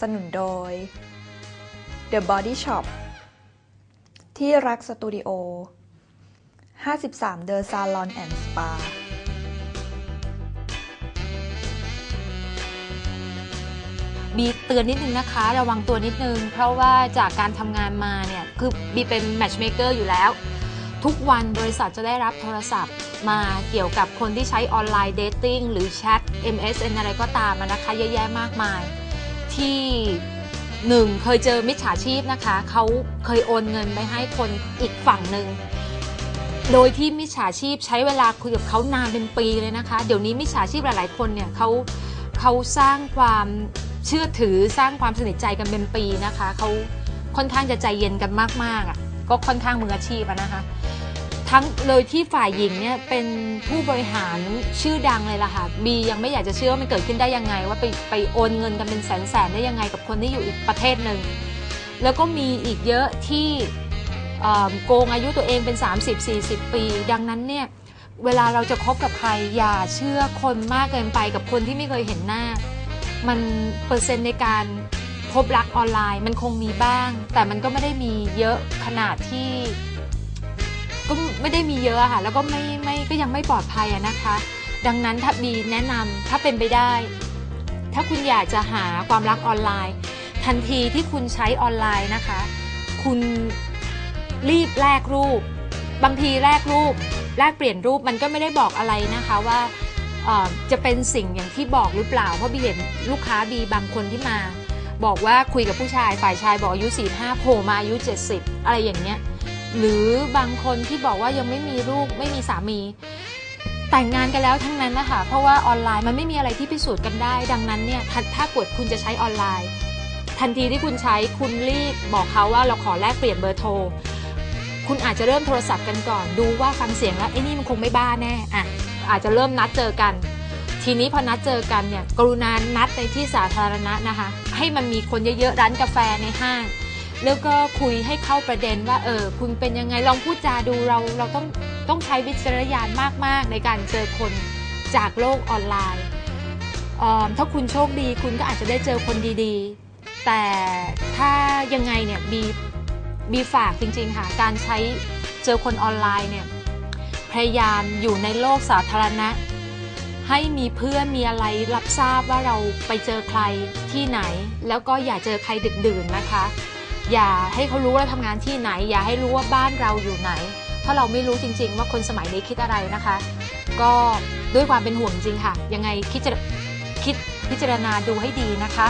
สนุนโดย The Body Shop ที่รักสตูดิโอ 53 The Salon and Spa บีเตือนนิดนึงนะคะ ระวังตัวนิดนึง เพราะว่าจากการทำงานมาเนี่ย คือบีเป็นแมทช์เมเกอร์อยู่แล้ว ทุกวันบริษัทจะได้รับโทรศัพท์มาเกี่ยวกับคนที่ใช้ออนไลน์เดทติ้งหรือแชท MSN อะไรก็ตามนะคะเยอะแยะมากมาย ที่หนึ่งเคยเจอมิจฉาชีพนะคะ เขาเคยโอนเงินไปให้คนอีกฝั่งหนึ่ง โดยที่มิจฉาชีพใช้เวลาคุยกับเขานานเป็นปีเลยนะคะ เดี๋ยวนี้มิจฉาชีพหลาย ๆ คนเนี่ยเขาเขาสร้างความเชื่อถือสร้างความสนิทใจกันเป็นปีนะคะ เขาค่อนข้างจะใจเย็นกันมากๆอะ ก็ค่อนข้างมืออาชีพนะคะ ทั้งเลยที่ฝ่ายหญิงเนี่ยเป็นผู้บริหารชื่อดังเลยล่ะค่ะบียังไม่อยากจะเชื่อว่ามันเกิดขึ้นได้ยังไง ว่าไปไปโอนเงินกันเป็นแสนแสนได้ยังไงกับคนที่อยู่อีกประเทศหนึ่งแล้วก็มีอีกเยอะที่โกงอายุตัวเองเป็น 30-40 ปี ดังนั้นเนี่ยเวลาเราจะคบกับใครอย่าเชื่อคนมากเกินไปกับคนที่ไม่เคยเห็นหน้า มันเปอร์เซ็นต์ในการพบรักออนไลน์ มันคงมีบ้าง แต่มันก็ไม่ได้มีเยอะขนาดที่ ก็ไม่ได้มีเยอะค่ะ แล้วก็ไม่ไม่ก็ยังไม่ปลอดภัยนะคะ ดังนั้นถ้าบีแนะนำถ้าเป็นไปได้ ถ้าคุณอยากจะหาความรักออนไลน์ ทันทีที่คุณใช้ออนไลน์นะคะ คุณรีบแลกรูป บางทีแลกรูปแลกเปลี่ยนรูปมันก็ไม่ได้บอกอะไรนะคะว่าจะเป็นสิ่งอย่างที่บอกหรือเปล่า เพราะบีเห็นลูกค้าบีบางคนที่มา บอกว่าคุยกับผู้ชายฝ่ายชายบอกอายุ45โผล่มาอายุ 70 อะไรอย่างเงี้ย หรือบางคนที่บอกว่ายังไม่มีลูกไม่มีสามี แต่งงานกันแล้วทั้งนั้นนะคะเพราะว่าออนไลน์มันไม่มีอะไรที่พิสูจน์กันได้ ดังนั้นเนี่ยถ้าถ้ากดคุณจะใช้ออนไลน์ ทันทีที่คุณใช้คุณรีบบอกเขาว่าเราขอแลกเปลี่ยนเบอร์โทรคุณอาจจะเริ่มโทรศัพท์กันก่อน ดูว่าฟังเสียงแล้วไอ้นี่มันคงไม่บ้าแน่อะอาจจะเริ่มนัดเจอกัน ทีนี้พอนัดเจอกันเนี่ยกรุณานัดในที่สาธารณะนะคะ ให้มันมีคนเยอะๆร้านกาแฟในห้าง แล้วก็คุยให้เข้าประเด็นว่าเออคุณเป็นยังไงลองพูดจาดูเราเราต้องต้องใช้วิจารณญาณมาก ๆ ในการเจอคนจากโลกออนไลน์ออถ้าคุณโชคดีคุณก็อาจจะได้เจอคนดีๆ แต่ถ้ายังไงเนี่ยบีบีฝากจริง ๆ ค่ะ การใช้เจอคนออนไลน์เนี่ยพยายามอยู่ในโลกสาธารณะ ให้มีเพื่อนมีอะไรรับทราบว่าเราไปเจอใครที่ไหน แล้วก็อย่าเจอใครดึกดื่นนะคะ อย่าให้เขารู้ว่าเราทำงานที่ไหน อย่าให้รู้ว่าบ้านเราอยู่ไหน เพราะเราไม่รู้จริง ๆ ว่าคนสมัยนี้คิดอะไรนะคะ ก็ด้วยความเป็นห่วงจริงค่ะ ยังไงคิดจะคิดพิจารณาดูให้ดีนะคะ